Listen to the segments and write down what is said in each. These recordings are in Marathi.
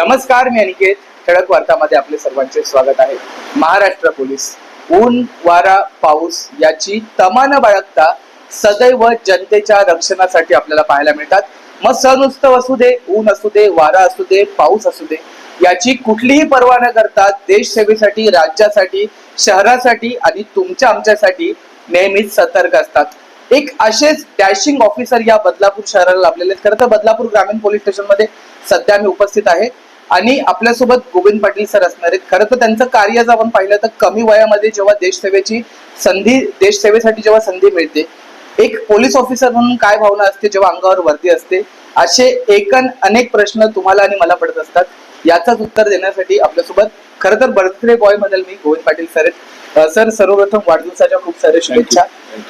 नमस्कार मी अनिकेत. ठळक वार्तामध्ये आपले सर्वांचे स्वागत आहे. महाराष्ट्र पोलीस. ऊन वारा पाऊस याची तमान बाळगता सदैव जनतेच्या रक्षणासाठी आपल्याला पाहायला मिळतात. मग सण उत्सव असू दे ऊन असू दे वारा असू दे पाऊस असू दे याची कुठलीही पर्वा न करता देश सेवेसाठी राज्यासाठी शहरासाठी आणि तुमच्या आमच्यासाठी नेहमीच सतर्क असतात. एक असेच डॅशिंग ऑफिसर या बदलापूर शहराला लाभलेले आहेत. खरं तर बदलापूर ग्रामीण पोलीस स्टेशनमध्ये सध्या मी उपस्थित आहे. आणि आपल्यासोबत गोविंद पाटील सर असणार आहेत. खरं तर त्यांचं कार्य जर आपण पाहिलं तर कमी वयामध्ये जेव्हा देशसेवेची संधी देशसेवेसाठी जेव्हा संधी मिळते एक पोलीस ऑफिसर म्हणून काय भावना असते जेव्हा अंगावर वर्दी असते? असे एकन अनेक प्रश्न तुम्हाला आणि मला पडत असतात. याचाच उत्तर देण्यासाठी आपल्यासोबत खरं तर बर्थडे बॉयबद्दल मी गोविंद पाटील सर आहेत. सर सर्वप्रथम वाढदिवसाच्या खूप साऱ्या शुभेच्छा.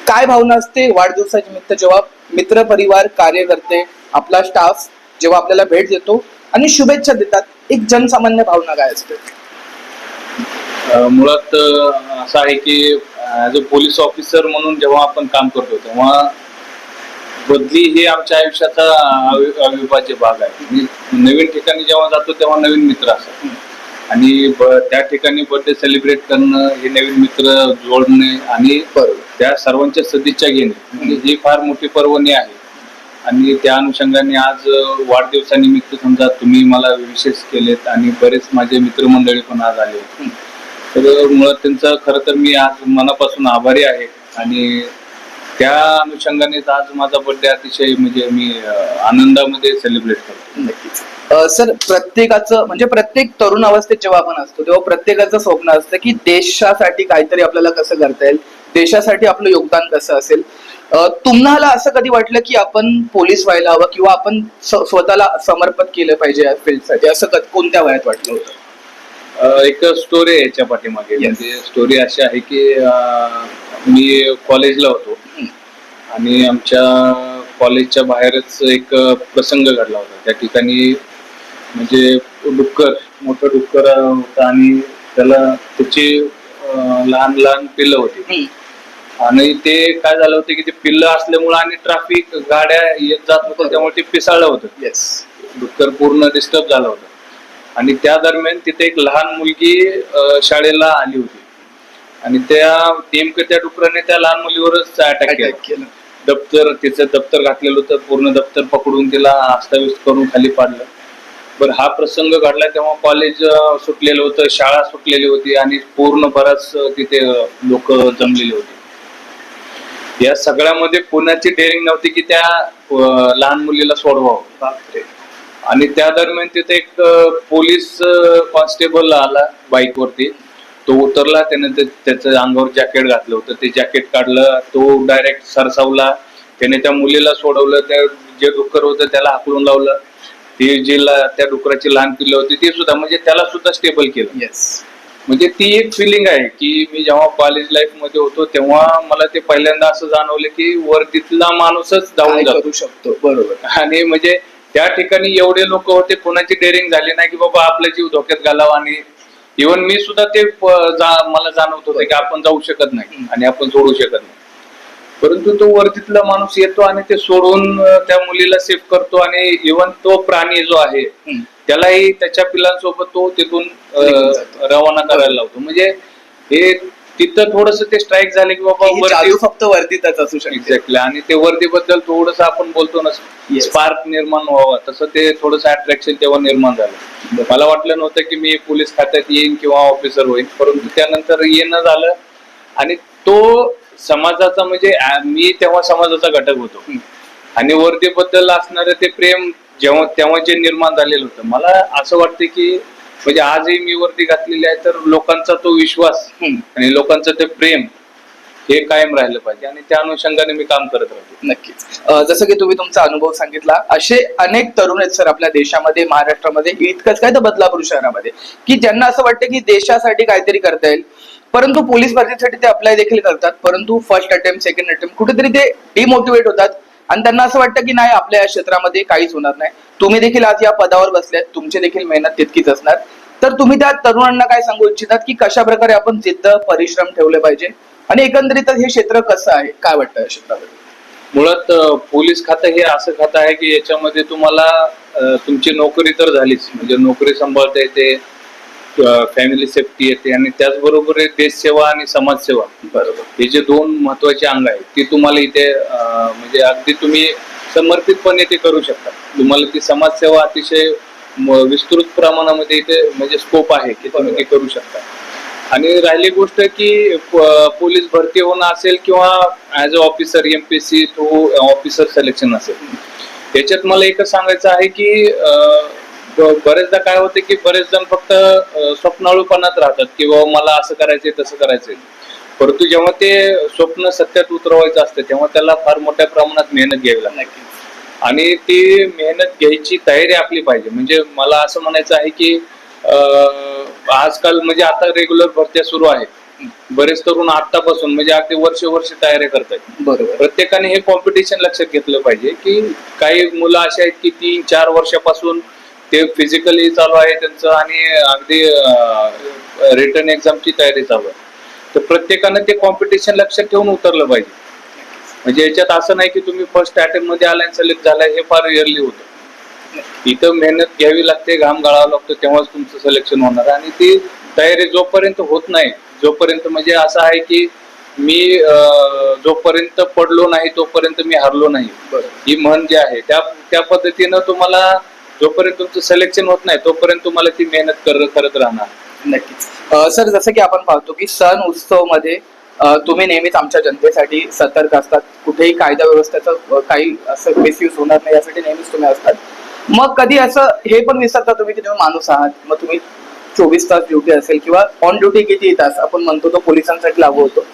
काय भावना असते वाढदिवसाच्या निमित्त जेव्हा मित्र परिवार कार्यकर्ते आपला स्टाफ जेव्हा आपल्याला भेट देतो आणि शुभेच्छा देतात. एक जनसामान्य भावना काय असते? मुळात असं आहे की ऍज अ पोलीस ऑफिसर म्हणून जेव्हा आपण काम करतो तेव्हा बदली हे आमच्या आयुष्याचा अवि- अविभाज्य भाग आहे. नवीन ठिकाणी जेव्हा जातो तेव्हा नवीन मित्र असतात. आणि त्या ठिकाणी बर्थडे सेलिब्रेट करणं हे नवीन मित्र जोडणे आणि त्या सर्वांच्या सदिच्छा घेणे म्हणजे ही फार मोठी पर्वणी आहे. आणि त्या अनुषंगाने आज वाढदिवसानिमित्त समजा तुम्ही मला विशेष केलेत आणि बरेच माझे मित्रमंडळी पण आज आले. तर मुळात त्यांचं खरं तर मी आज मनापासून आभारी आहे आणि त्या अनुषंगानेच आज माझा बर्थडे अतिशय म्हणजे मी आनंदामध्ये सेलिब्रेट करतो. नक्कीच. सर प्रत्येकाचं म्हणजे प्रत्येक तरुण अवस्थेत जेव्हा आपण असतो तेव्हा प्रत्येकाचं स्वप्न असतं की देशासाठी काहीतरी आपल्याला कसं करता येईल? देशासाठी आपलं योगदान कसं असेल? तुम्हाला असं कधी वाटलं की आपण पोलीस व्हायला हवं किंवा आपण स्वतःला समर्पित केलं पाहिजे या फील्डसाठी असं कोणत्या वयात वाटलं होतं एक स्टोरी आहे याच्या पाठीमागे. म्हणजे स्टोरी अशी आहे की मी कॉलेजला होतो. आणि आमच्या कॉलेजच्या बाहेरच एक प्रसंग घडला होता त्या ठिकाणी म्हणजे डुक्कर मोठं डुक्कर होतं आणि त्याला त्याची लहान लहान पिल्लं होती. आणि ते काय झालं होतं की ते पिल्लं असल्यामुळं आणि ट्रॅफिक गाड्या येत जात होत्या त्यामुळे ते पिसाळलं होतं. येस डुक्कर पूर्ण डिस्टर्ब झालं होतं. आणि त्या दरम्यान तिथे एक लहान मुलगी अ, शाळेला आली होती. आणि त्या नेमकं त्या डुकराने त्या लहान मुलीवरच अटॅक केला. केलं. दप्तर तिचं दप्तर घातलेलं होतं पूर्ण दप्तर पकडून तिला अस्ताव्यस्त करून खाली पाडलं. बरं हा प्रसंग घडला तेव्हा कॉलेज सुटलेलं होतं शाळा सुटलेली होती आणि पूर्ण बराच अ, तिथे लोक जमलेली होती. या सगळ्यामध्ये कोणाची डेअरिंग नव्हती की त्या लहान मुलीला सोडवावं? आणि त्या दरम्यान तिथे एक पोलीस कॉन्स्टेबल आला बाईक वरती तो उतरला त्याने ते- त्याचं अंगावर जॅकेट घातलं होतं. ते जॅकेट काढलं तो डायरेक्ट सरसावला. त्याने त्या मुलीला सोडवलं त्या जे डुक्कर होतं त्याला हाकलून लावलं. ती जी ला- त्या डुकराची लहान पिल्लं होती ती सुद्धा म्हणजे त्याला सुद्धा स्टेबल केलं. येस म्हणजे ती एक फिलिंग आहे की मी जेव्हा कॉलेज लाईफमध्ये होतो तेव्हा मला ते पहिल्यांदा असं जाणवलं की वरतीतला माणूसच जाऊन करू शकतो? बरोबर. आणि म्हणजे त्या ठिकाणी एवढे लोक होते कोणाची डेअरिंग झाली नाही की बाबा आपला जीव धोक्यात घालावा आणि इव्हन मी सुद्धा ते मला जाणवत होतं की आपण जाऊ शकत नाही आणि आपण सोडू शकत नाही. परंतु तो वरतीतला माणूस येतो आणि ते सोडून त्या मुलीला सेफ करतो आणि इव्हन तो प्राणी जो आहे. त्यालाही त्याच्या पिलांसोबत तो तिथून. रवाना करायला लावतो. म्हणजे हे तिथं थोडस ते स्ट्राईक झाले की बाबा फक्त वर्दीतच असू शकते. एक्झॅक्टली आणि ते वर्दीबद्दल थोडस आपण बोलतो ना. स्पार्क निर्माण व्हावं. तसं ते थोडस अट्रॅक्शन तेव्हा निर्माण झालं. मला वाटलं नव्हतं की मी पोलीस खात्यात येईन किंवा ऑफिसर होईन परंतु त्यानंतर येणं झालं. आणि तो समाजाचा म्हणजे मी तेव्हा समाजाचा घटक होतो. आणि वर्दीबद्दल असणारं ते प्रेम जेव्हा तेव्हा जे निर्माण झालेलं होतं. मला असं वाटतं की म्हणजे आजही मी वर्दी घातलेली आहे तर लोकांचा तो विश्वास. आणि लोकांचं ते प्रेम हे कायम राहिलं पाहिजे आणि त्या अनुषंगाने मी काम करत राहतो. नक्कीच. जसं की तुम्ही तुमचा अनुभव सांगितला असे अनेक तरुण आहेत सर आपल्या देशामध्ये महाराष्ट्रामध्ये इतकंच काय तर बदलापूर शहरामध्ये की ज्यांना असं वाटतं की देशासाठी काहीतरी करता येईल परंतु पोलीस भरतीसाठी ते अप्लाय देखील करतात परंतु फर्स्ट अटेम्प्ट सेकंड अटेम्प्ट कुठेतरी ते डिमोटिवेट होतात आणि त्यांना असं वाटतं की नाही आपल्या या क्षेत्रामध्ये काहीच होणार नाही. तुम्ही देखील आज या पदावर बसल्यात तुमची देखील मेहनत तितकीच असणार. तर तुम्ही त्या तरुणांना काय सांगू इच्छितात की कशा प्रकारे आपण जिद्द परिश्रम ठेवले पाहिजे? आणि एकंदरीतच हे क्षेत्र कसं आहे? काय वाटतं या क्षेत्राबद्दल? मुळात पोलीस खातं हे असं खातं आहे की याच्यामध्ये तुम्हाला तुमची नोकरी तर झालीच. म्हणजे नोकरी सांभाळता येते फॅमिली सेफ्टी येते आणि त्याचबरोबर देशसेवा आणि समाजसेवा. बरोबर. हे जे दोन महत्त्वाचे अंग आहेत ते तुम्हाला इथे म्हणजे अगदी तुम्ही समर्पितपणे ते करू शकता. तुम्हाला ती समाजसेवा अतिशय विस्तृत प्रमाणामध्ये इथे म्हणजे स्कोप आहे की तुम्ही ते करू शकता. आणि राहिली गोष्ट की प- पोलीस भरती होणं असेल किंवा as a officer MPSC through officer selection असेल. याच्यात मला एकच सांगायचं आहे की बरेचदा काय होते की बरेच जण फक्त स्वप्नाळूपणात राहतात की बाबा मला असं करायचंय तसं करायचंय. परंतु जेव्हा ते स्वप्न सत्यात उतरवायचं असतं तेव्हा त्याला फार मोठ्या प्रमाणात मेहनत घ्यावी लागते. आणि ती मेहनत घ्यायची तयारी आपली पाहिजे. म्हणजे मला असं म्हणायचं आहे की आजकाल म्हणजे आता रेग्युलर भरत्या सुरू आहेत. बरेच तरुण आतापासून म्हणजे अगदी वर्ष वर्ष तयारी करतात बरोबर. प्रत्येकाने हे कॉम्पिटिशन लक्षात घेतलं पाहिजे की काही मुलं अशी आहेत की तीन चार वर्षापासून ते फिजिकली चालू आहे त्यांचं आणि अगदी रिटर्न एक्झामची तयारी चालू आहे. तर प्रत्येकानं ते कॉम्पिटिशन लक्षात ठेवून उतरलं पाहिजे. म्हणजे याच्यात असं नाही की तुम्ही फर्स्ट अटेम्प्टमध्ये आलाय सिलेक्ट झालाय हे फार रिअरली होतं. इथं मेहनत घ्यावी लागते घाम गाळावा लागतो तेव्हाच तुमचं सिलेक्शन होणार. आणि ती तयारी जोपर्यंत होत नाही जोपर्यंत म्हणजे असं आहे की मी जोपर्यंत पडलो नाही तोपर्यंत मी हरलो नाही. ही म्हण जी आहे त्या त्या पद्धतीनं तुम्हाला जोपर्यंत तुमचं सिलेक्शन होत नाही तोपर्यंत तुम्हाला ती मेहनत कर करत राहणार. नक्कीच. सर जसं की आपण पाहतो की सण उत्सवमध्ये तुम्ही नेहमीच आमच्या जनतेसाठी सतर्क असतात. कुठेही कायदा व्यवस्थेचं अ, काही असं मिसयूज होणार नाही यासाठी नेहमीच तुम्ही असतात. मग कधी असं हे पण विसरता तुम्ही की तुम्ही माणूस आहात? मग तुम्ही चोवीस तास ड्युटी असेल किंवा ऑन ड्युटी किती तास? आपण म्हणतो तो पोलिसांसाठी लागू होतो.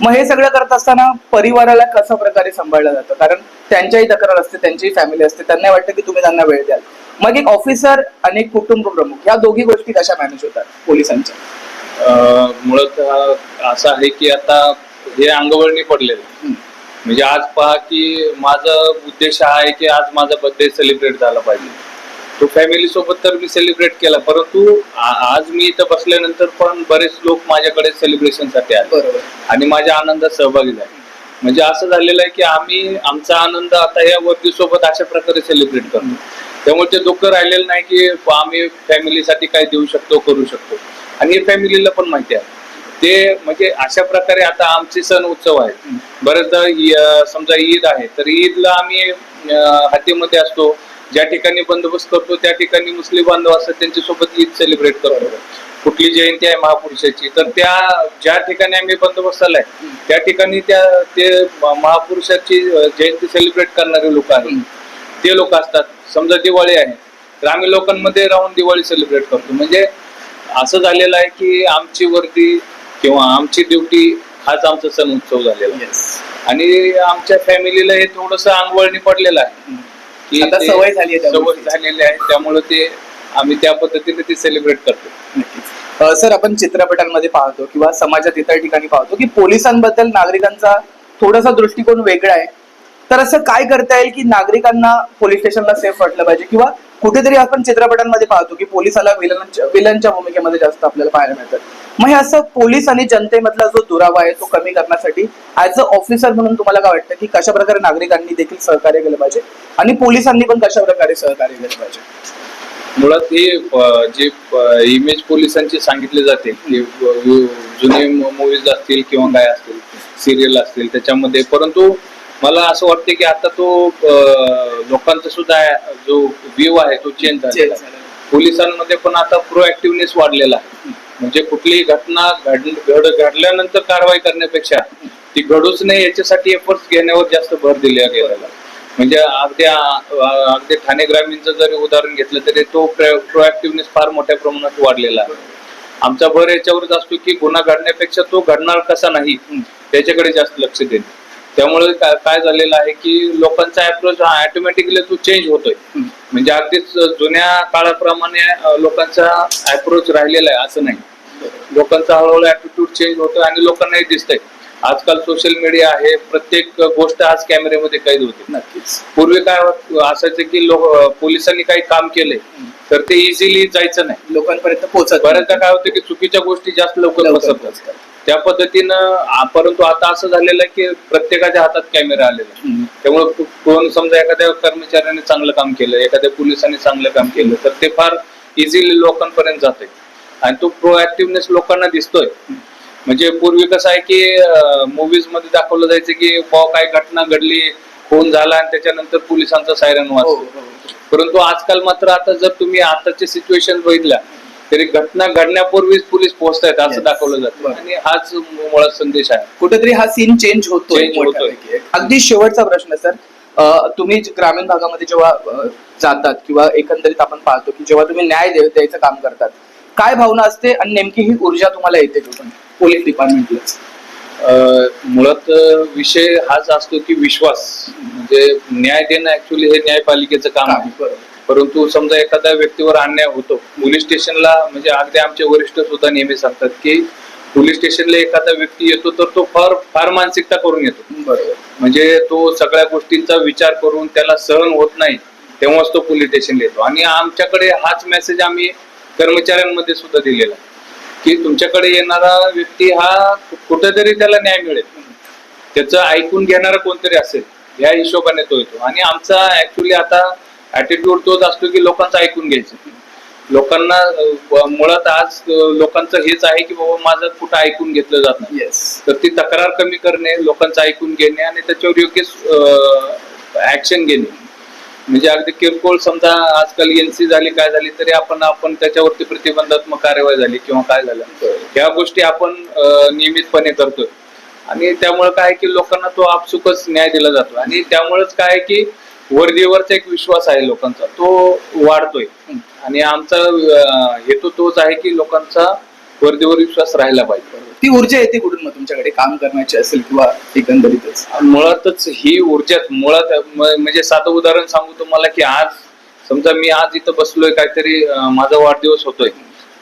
मग हे सगळं करत असताना परिवाराला कशा प्रकारे सांभाळलं जातं? कारण त्यांच्याही तक्रार असते त्यांचीही फॅमिली असते. त्यांना वाटतं की तुम्ही त्यांना वेळ द्याल. मग एक ऑफिसर आणि एक कुटुंब प्रमुख या दोघी गोष्टी कशा मॅनेज होतात पोलिसांच्या? मुळात असं आहे की आता हे अंगवळणी पडलेलं. म्हणजे आज पहा की माझा उद्देश हा आहे की आज माझा बर्थडे सेलिब्रेट झाला पाहिजे. तो फॅमिली सोबत तर मी सेलिब्रेट केला. परंतु आज मी इथं बसल्यानंतर पण बरेच लोक माझ्याकडे सेलिब्रेशनसाठी आले. बरोबर. आणि माझ्या आनंदात सहभागी झाले. म्हणजे असं झालेलं आहे की आम्ही आमचा आनंद आता या वर्दी सोबत अशा प्रकारे सेलिब्रेट करतो. त्यामुळे ते दुःख राहिलेलं नाही की आम्ही फॅमिलीसाठी काय देऊ शकतो करू शकतो. आणि फॅमिलीला पण माहिती आहे. ते म्हणजे अशा प्रकारे आता आमचे सण उत्सव आहेत. बरेचदा इ- अं, समजा ईद आहे तर ईदला आम्ही अं, हातीमध्ये असतो. ज्या ठिकाणी बंदोबस्त करतो त्या ठिकाणी मुस्लिम बांधव असतात त्यांच्यासोबत ईद सेलिब्रेट करतो. कुठली जयंती आहे महापुरुषाची तर त्या ज्या ठिकाणी आम्ही बंदोबस्त आलाय त्या ठिकाणी त्या ते महापुरुषाची जयंती सेलिब्रेट करणारे लोक आहेत. ते लोक असतात. समजा दिवाळी आहे तर आम्ही लोकांमध्ये राहून दिवाळी सेलिब्रेट करतो. म्हणजे असं झालेलं आहे की आमची वर्दी किंवा आमची ड्युटी हाच आमचा सण उत्सव झालेला आहे. आणि आमच्या फॅमिलीला हे थोडस अंगवळणी पडलेलं आहे. की आता ते सवय झाली आहे त्या सवय गोष्टीची. झालेली आहे त्यामुळे ते आम्ही त्या पद्धतीने ते सेलिब्रेट करतो. नक्कीच. अ, सर आपण चित्रपटांमध्ये पाहतो किंवा समाजात इतर ठिकाणी पाहतो की पोलिसांबद्दल नागरिकांचा थोडासा दृष्टिकोन वेगळा आहे. तर असं काय करता येईल की नागरिकांना पोलीस स्टेशनला सेफ वाटलं पाहिजे किंवा कुठेतरी आपण चित्रपटांमध्ये पाहतो की पोलिसाला विलनच्या विलनच्या भूमिकेमध्ये जास्त आपल्याला पाहायला मिळतात मग हे असं पोलीस आणि जनतेमधला जो दुरावा आहे तो कमी करण्यासाठी ऍज अ ऑफिसर म्हणून तुम्हाला काय वाटतं की कशा प्रकारे नागरिकांनी देखील सहकार्य केलं पाहिजे? आणि पोलिसांनी पण कशा प्रकारे सहकार्य केलं पाहिजे? मुळात हे जे इमेज पोलिसांचे सांगितले जाते की जुने मूवीज असतील किंवा काय असतील सिरियल असतील त्याच्यामध्ये परंतु मला असं वाटते की आता तो लोकांचा सुद्धा जो व्ह्यू आहे तो चेंज झालेला पोलिसांमध्ये पण आता प्रोएक्टिव्हनेस वाढलेला आहे. म्हणजे कुठलीही घटना घड घड घडल्यानंतर कारवाई करण्यापेक्षा ती घडूच नाही याच्यासाठी एफर्ट्स घेण्यावर जास्त भर दिला गेलेला आहे. म्हणजे अगदी अगदी ठाणे ग्रामीणचं जरी उदाहरण घेतलं तरी तो प्रोएक्टिव्हनेस फार मोठ्या प्रमाणात वाढलेला आहे. आमचा भर याच्यावरच असतो की गुन्हा घडण्यापेक्षा तो घडणार कसा नाही त्याच्याकडे जास्त लक्ष देणे. त्यामुळे काय झालेलं आहे की लोकांचा अप्रोच हा ऑटोमॅटिकली तो चेंज होतोय. म्हणजे अगदीच जुन्या काळाप्रमाणे लोकांचा अप्रोच राहिलेला आहे असं नाही. लोकांचा हळूहळू ऍटिट्यूड चेंज होतोय आणि लोकांनाही दिसतंय. आजकाल सोशल मीडिया आहे प्रत्येक गोष्ट आज कॅमेऱ्यामध्ये कैद होते. नक्कीच. पूर्वी काय होत- असायचं की लोक पोलिसांनी काही काम केले तर ते इझिली जायचं नाही. लोकांपर्यंत पोहोचत बऱ्याचदा काय होतं की चुकीच्या गोष्टी जास्त लवकर पसरतात पोहोचतात. त्या पद्धतीनं परंतु आता असं झालेलं आहे की प्रत्येकाच्या हातात कॅमेरा आलेला. त्यामुळे कोण समजा एखाद्या कर्मचाऱ्याने चांगलं काम केलं एखाद्या पोलिसांनी चांगलं काम केलं तर ते फार इझिली लोकांपर्यंत जाते आणि तो प्रोएक्टिव्हनेस लोकांना दिसतोय म्हणजे पूर्वी कसं आहे की मुव्हीजमध्ये दाखवलं जायचं की बाबा काय घटना घडली फोन झाला आणि त्याच्यानंतर पोलिसांचा सायरन हो, वाजतो हो. परंतु आजकाल मात्र आता जर तुम्ही आताचे सिच्युएशन बघितल्या तरी घटना घडण्यापूर्वीच पोलीस पोहोचतायत असं Yes. दाखवलं जातं. बरं. आणि हाच मुळात संदेश आहे. कुठेतरी हा सीन चेंज Change होतोय. अगदी शेवटचा प्रश्न सर अं, तुम्ही जे ग्रामीण भागामध्ये जेव्हा अं, जातात किंवा एकंदरीत आपण पाहतो की जेव्हा तुम्ही न्याय द्या- द्यायचं काम करतात काय भावना असते आणि नेमकी ही ऊर्जा तुम्हाला येते कुठून पोलीस डिपार्टमेंटला अं, मुळात अं, विषय हाच असतो की विश्वास. म्हणजे न्याय देणं ऍक्च्युली हे न्यायपालिकेचं काम आहे. परंतु समजा एखाद्या व्यक्तीवर अन्याय होतो पोलीस स्टेशनला म्हणजे अगदी आमचे वरिष्ठ सुद्धा नेहमी सांगतात की पोलीस स्टेशनला एखादा व्यक्ती येतो तर तो फार फार मानसिकता करून येतो. बरोबर. म्हणजे तो सगळ्या गोष्टींचा विचार करून त्याला सहन होत नाही तेव्हाच तो पोलीस स्टेशनला येतो. आणि आमच्याकडे हाच मेसेज आम्ही कर्मचाऱ्यांमध्ये सुद्धा दिलेला की तुमच्याकडे येणारा व्यक्ती हा कुठेतरी त्याला न्याय मिळेल. त्याचं ऐकून घेणारा कोणतरी असेल या हिशोबाने तो येतो. आणि आमचा ऍक्च्युली आता ऍटिट्यूड तोच असतो की लोकांचं ऐकून घ्यायचं. लोकांना मुळात आज लोकांचं हेच आहे की बाबा माझं कुठं ऐकून घेतलं जात नाही. येस तर ती तक्रार कमी करणे लोकांचं ऐकून घेणे आणि त्याच्यावर योग्य ऍक्शन घेणे. म्हणजे अगदी किरकोळ समजा आजकाल एनसी झाली काय झाली तरी आपण आपण त्याच्यावरती प्रतिबंधात्मक कार्यवाही झाली किंवा काय झालं. ह्या गोष्टी आपण नियमितपणे करतोय. आणि त्यामुळे काय की लोकांना तो आपसुकच न्याय दिला जातो. आणि त्यामुळेच काय की वर्दीवरचा एक विश्वास आहे लोकांचा तो वाढतोय. आणि आमचा हेतू तोच आहे की लोकांचा वर्दीवर विश्वास राहिला पाहिजे. ती ऊर्जा येते कुठून मग तुमच्याकडे? काम करण्याची असेल किंवा एकंदरीतच मुळातच ही ऊर्जा मुळात म्हणजे साधं उदाहरण सांगू तुम्हाला की आज समजा मी आज इथं बसलोय काहीतरी माझा वाढदिवस होतोय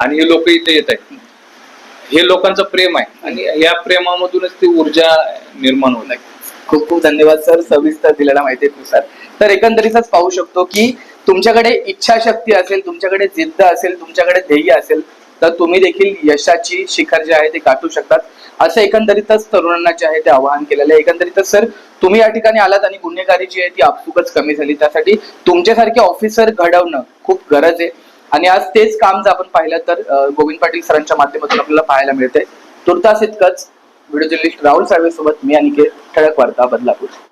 आणि हे लोक इथे येत आहेत. हे लोकांचं प्रेम आहे आणि या प्रेमामधूनच ती ऊर्जा निर्माण होत. आहे खूप खूप धन्यवाद सर. सविस्तर दिलेल्या माहितीनुसार. तर एकंदरीतच पाहू शकतो की तुमच्याकडे इच्छाशक्ती असेल तुमच्याकडे जिद्द असेल तुमच्याकडे ध्येय असेल तर तुम्ही देखील यशाची शिखर जे आहे ते गाठू शकतात. असं एकंदरीतच तरुणांना जे आहे ते आवाहन केलेलं आहे. एकंदरीतच सर तुम्ही या ठिकाणी आलात आणि गुन्हेगारी जी आहे ती आपसुकच कमी झाली. त्यासाठी तुमच्यासारखे ऑफिसर घडवणं खूप गरज आहे. आणि आज तेच काम जर आपण पाहिलं तर गोविंद पाटील सरांच्या माध्यमातून आपल्याला पाहायला मिळतंय. तुर्तास इतकंच. व्हिडिओ जर्नलिस्ट राहुल साळवे सोबत मी अनिकेत ठळक वार्ता बदलापूर.